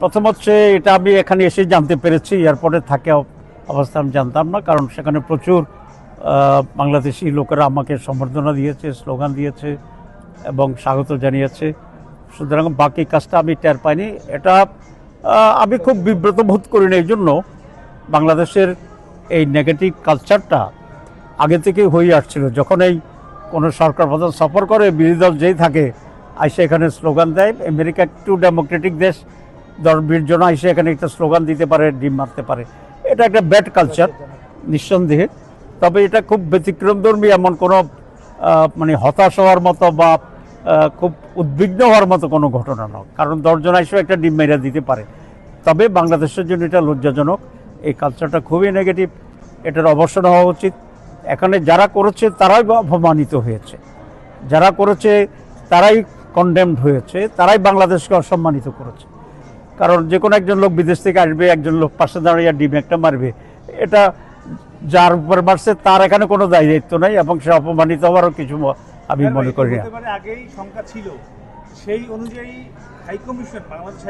প্রথম হচ্ছে এটা আমি এখানে এসে জানতে পেরেছি, এয়ারপোর্টে থাকে অবস্থা আমি জানতাম না, কারণ সেখানে প্রচুর বাংলাদেশি লোকেরা আমাকে সম্বর্ধনা দিয়েছে, স্লোগান দিয়েছে এবং স্বাগত জানিয়েছে। সুতরাং বাকি কাজটা আমি টের পাইনি। এটা আমি খুব বিব্রত বোধ করি না এই জন্য বাংলাদেশের এই নেগেটিভ কালচারটা আগে থেকেই হয়ে আসছিল। যখন এই কোনো সরকার প্রধান সফর করে, বিরোধী দল যেই থাকে, আইসে এখানে স্লোগান দেয়, আমেরিকা একটু ডেমোক্রেটিক দেশ দশ বিশ জন আইসে এখানে একটা স্লোগান দিতে পারে, ডিম মারতে পারে। এটা একটা ব্যাড কালচার, নিঃসন্দেহে। তবে এটা খুব ব্যতিক্রমধর্মী এমন কোনো মানে হতাশ হওয়ার মতো বা খুব উদ্বিগ্ন হওয়ার মতো কোনো ঘটনা নয়। কারণ দশজন আইসেও একটা ডিম মেরা দিতে পারে। তবে বাংলাদেশের জন্য এটা লজ্জাজনক। এই কালচারটা খুবই নেগেটিভ এটার অবসান হওয়া উচিত। এখানে যারা করেছে, তারাই অপমানিত হয়েছে। যারা করেছে, তারাই কন্ডেমড হয়েছে। তারাই বাংলাদেশকে অসম্মানিত করেছে। কারণ যে কোনো একজন লোক বিদেশ থেকে আসবে একজন লোক পাশে দাঁড়িয়ে ডিম একটা মারবে। এটা যার উপর মারছে তার এখানে কোনো দায় দায়িত্ব নাই এবং সে অপমানিত হওয়ারও কিছু আমি মনে করি না। আগেই শঙ্কা ছিল। সেই অনুযায়ী হাইকমিশন বাংলাদেশ